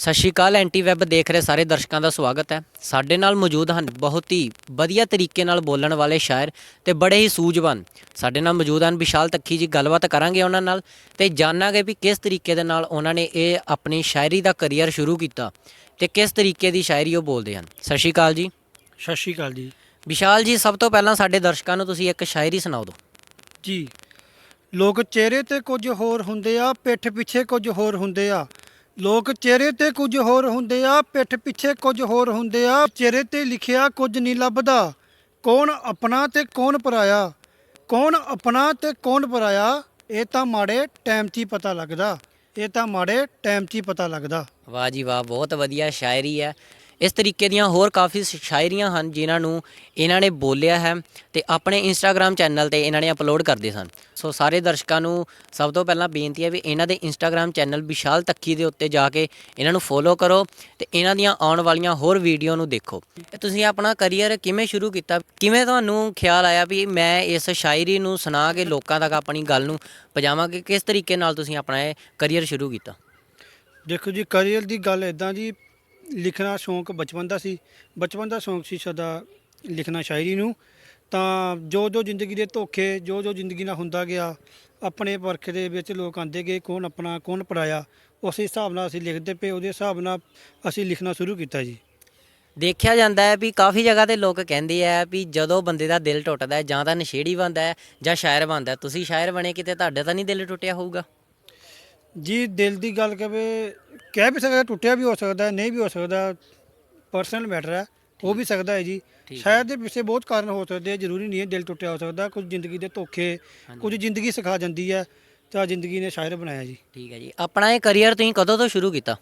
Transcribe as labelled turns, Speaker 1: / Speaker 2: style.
Speaker 1: ਸਤਿ ਸ਼੍ਰੀ ਅਕਾਲ anti web ਦੇਖ ਰਹੇ ਸਾਰੇ ਦਰਸ਼ਕਾਂ ਦਾ ਸਵਾਗਤ ਹੈ। ਸਾਡੇ ਨਾਲ ਮੌਜੂਦ ਹਨ ਬਹੁਤ ਹੀ ਵਧੀਆ ਤਰੀਕੇ ਨਾਲ ਬੋਲਣ ਵਾਲੇ ਸ਼ਾਇਰ ਤੇ ਬੜੇ ਹੀ ਸੂਝਵਾਨ। ਸਾਡੇ ਨਾਲ ਮੌਜੂਦ ਹਨ ਵਿਸ਼ਾਲ ਤੱਖੀ ਜੀ ਗੱਲਬਾਤ ਕਰਾਂਗੇ ਉਹਨਾਂ ਨਾਲ ਤੇ ਜਾਣਾਂਗੇ ਵੀ ਕਿਸ ਤਰੀਕੇ ਦੇ ਨਾਲ ਉਹਨਾਂ ਨੇ ਇਹ ਆਪਣੀ ਸ਼ਾਇਰੀ ਦਾ ਕੈਰੀਅਰ ਸ਼ੁਰੂ ਕੀਤਾ ਤੇ ਕਿਸ ਤਰੀਕੇ ਦੀ ਸ਼ਾਇਰੀ ਉਹ ਬੋਲਦੇ ਹਨ। ਸਤਿ ਸ਼੍ਰੀ ਅਕਾਲ ਜੀ।
Speaker 2: ਸਤਿ ਸ਼੍ਰੀ ਅਕਾਲ ਜੀ।
Speaker 1: ਵਿਸ਼ਾਲ ਜੀ ਸਭ ਤੋਂ ਪਹਿਲਾਂ ਸਾਡੇ ਦਰਸ਼ਕਾਂ ਨੂੰ ਤੁਸੀਂ ਇੱਕ ਸ਼ਾਇਰੀ ਸੁਣਾਓ ਦਿਓ।
Speaker 2: ਜੀ। ਲੋਕ ਚਿਹਰੇ ਤੇ ਕੁਝ ਹੋਰ ਹੁੰਦੇ ਆ ਪਿੱਠ ਪਿੱਛੇ ਕੁਝ ਹੋਰ ਹੁੰਦੇ ਆ। ਲੋਕ ਚਿਹਰੇ ਤੇ ਕੁਝ ਹੋਰ ਹੁੰਦੇ ਆ, ਪਿੱਠ ਪਿੱਛੇ ਕੁਝ ਹੋਰ ਹੁੰਦੇ ਆ, ਚਿਹਰੇ ਤੇ ਲਿਖਿਆ ਕੁਝ ਨਹੀਂ ਲੱਭਦਾ। ਕੌਣ ਆਪਣਾ ਤੇ ਕੌਣ ਪਰਾਇਆ? ਕੌਣ ਆਪਣਾ ਤੇ ਕੌਣ ਪਰਾਇਆ? ਇਹ ਤਾਂ ਮਾੜੇ ਟਾਈਮ 'ਚ ਹੀ ਪਤਾ ਲੱਗਦਾ। ਇਹ ਤਾਂ ਮਾੜੇ ਟਾਈਮ 'ਚ ਹੀ ਪਤਾ ਲੱਗਦਾ।
Speaker 1: ਵਾਹ ਜੀ ਵਾਹ, ਬਹੁਤ ਵਧੀਆ ਸ਼ਾਇਰੀ ਹੈ ਇਸ ਤਰੀਕੇ ਦੀਆਂ ਹੋਰ ਕਾਫੀ ਸ਼- ਸ਼ਾਇਰੀਆਂ ਹਨ ਜਿਨ੍ਹਾਂ ਨੂੰ ਇਹਨਾਂ ਨੇ ਬੋਲਿਆ ਹੈ ਤੇ ਆਪਣੇ ਇੰਸਟਾਗ੍ਰam ਚੈਨਲ ਤੇ ਇਹਨਾਂ ਨੇ ਅਪਲੋਡ ਕਰਦੇ ਸਨ। ਸੋ ਸਾਰੇ ਦਰਸ਼ਕਾਂ ਨੂੰ ਸਭ ਤੋਂ ਪਹਿਲਾਂ ਬੇਨਤੀ ਹੈ ਵੀ ਇਹਨਾਂ ਦੇ ਇੰਸਟਾਗ੍ਰam ਚੈਨਲ ਵਿਸ਼ਾਲ ਤੱਕੀ ਦੇ ਉੱਤੇ ਜਾ ਕੇ ਇਹਨਾਂ ਨੂੰ ਫੋਲੋ ਕਰੋ ਤੇ ਇਹਨਾਂ ਦੀਆਂ ਆਉਣ ਵਾਲੀਆਂ ਹੋਰ ਵੀਡੀਓ ਨੂੰ ਦੇਖੋ। ਤੇ ਤੁਸੀਂ ਆਪਣਾ ਕੈਰੀਅਰ ਕਿਵੇਂ ਸ਼ੁਰੂ ਕੀਤਾ? ਕਿਵੇਂ ਤੁਹਾਨੂੰ ਖਿਆਲ ਆਇਆ ਵੀ ਮੈਂ ਇਸ ਸ਼ਾਇਰੀ ਨੂੰ ਸੁਣਾ ਕੇ ਲੋਕਾਂ ਤੱਕ ਆਪਣੀ ਗੱਲ ਨੂੰ ਪਹੁੰਚਾਵਾਂ ਕਿ ਕਿਸ ਤਰੀਕੇ ਨਾਲ ਤੁਸੀਂ ਆਪਣਾ ਇਹ ਕੈਰੀਅਰ ਸ਼ੁਰੂ ਕੀਤਾ?
Speaker 2: ਦੇਖੋ ਜੀ ਕਰੀਅਰ ਦੀ ਗੱਲ ਇਦਾਂ ਜੀ ਲਿਖਣਾ ਸ਼ੌਂਕ ਬਚਪਨ ਦਾ ਸੀ। ਬਚਪਨ ਦਾ ਸ਼ੌਂਕ ਸੀ ਸਦਾ ਲਿਖਣਾ ਸ਼ਾਇਰੀ ਨੂੰ। ਤਾਂ ਜੋ ਜੋ ਜ਼ਿੰਦਗੀ ਦੇ ਧੋਖੇ ਜੋ ਜੋ ਜ਼ਿੰਦਗੀ ਨਾਲ ਹੁੰਦਾ ਗਿਆ, ਆਪਣੇ ਵਰਖ ਦੇ ਵਿੱਚ ਲੋਕ ਆਂਦੇ ਗਏ, ਕੌਣ ਆਪਣਾ, ਕੌਣ ਪਰਾਇਆ ਉਸੇ ਹਿਸਾਬ ਨਾਲ ਅਸੀਂ ਲਿਖਦੇ ਪਏ, ਉਹਦੇ ਹਿਸਾਬ ਨਾਲ ਅਸੀਂ ਲਿਖਣਾ ਸ਼ੁਰੂ ਕੀਤਾ ਜੀ।
Speaker 1: ਦੇਖਿਆ ਜਾਂਦਾ ਹੈ ਵੀ ਕਾਫੀ ਜਗ੍ਹਾ ਤੇ ਲੋਕ ਕਹਿੰਦੇ ਆ ਵੀ ਜਦੋਂ ਬੰਦੇ ਦਾ ਦਿਲ ਟੁੱਟਦਾ ਹੈ ਜਾਂ ਤਾਂ ਨਸ਼ੇੜੀ ਬਣਦਾ ਹੈ ਜਾਂ ਸ਼ਾਇਰ ਬਣਦਾ ਹੈ। ਤੁਸੀਂ ਸ਼ਾਇਰ ਬਣੇ ਕਿਤੇ, ਤੁਹਾਡਾ ਤਾਂ ਨਹੀਂ ਦਿਲ ਟੁੱਟਿਆ ਹੋਊਗਾ?
Speaker 2: ਜੀ ਦਿਲ ਦੀ ਗੱਲ ਕਵੇ ਕਹਿ ਵੀ ਸਕਦਾ ਟੁੱਟਿਆ ਵੀ ਹੋ ਸਕਦਾ ਨਹੀਂ ਵੀ ਹੋ ਸਕਦਾ ਪਰਸਨਲ ਮੈਟਰ ਹੈ ਹੋ ਵੀ ਸਕਦਾ ਹੈ ਜੀ। ਸ਼ਾਇਦ ਦੇ ਪਿੱਛੇ ਬਹੁਤ ਕਾਰਨ ਹੋ ਸਕਦੇ ਆ ਜ਼ਰੂਰੀ ਨਹੀਂ ਹੈ ਦਿਲ ਟੁੱਟਿਆ ਹੋ ਸਕਦਾ ਕੁਝ ਜ਼ਿੰਦਗੀ ਦੇ ਧੋਖੇ ਕੁਝ ਜ਼ਿੰਦਗੀ ਸਿਖਾ ਜਾਂਦੀ ਹੈ ਤਾਂ ਜ਼ਿੰਦਗੀ ਨੇ ਸ਼ਾਇਰ ਬਣਾਇਆ ਜੀ।
Speaker 1: ਠੀਕ ਹੈ ਜੀ। ਆਪਣਾ ਇਹ ਕੈਰੀਅਰ ਤੁਸੀਂ ਕਦੋਂ ਤੋਂ ਸ਼ੁਰੂ ਕੀਤਾ?